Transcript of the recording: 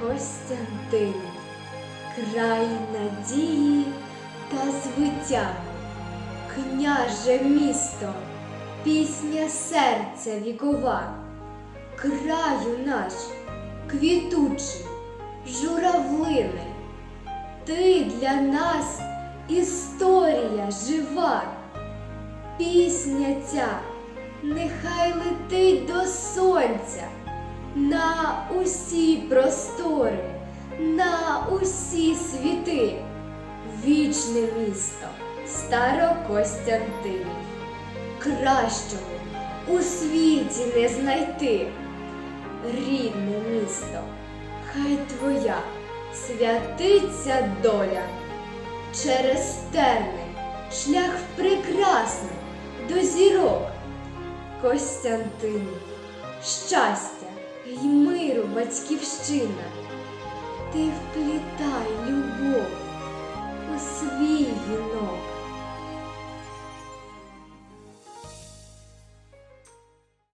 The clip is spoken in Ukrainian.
Костянтинів, край надії та звиття, княже місто, пісня серця вікова, краю наш, квітучий, журавлиний, ти для нас історія жива. Пісня ця нехай летить до на усі простори, на усі світи. Вічне місто Старокостянтинів. Кращого у світі не знайти. Рідне місто, хай твоя святиться доля. Через терни шлях прекрасний до зірок. Костянтинів, щастя й миру батьківщина. Ти вплітай любов у свій вінок.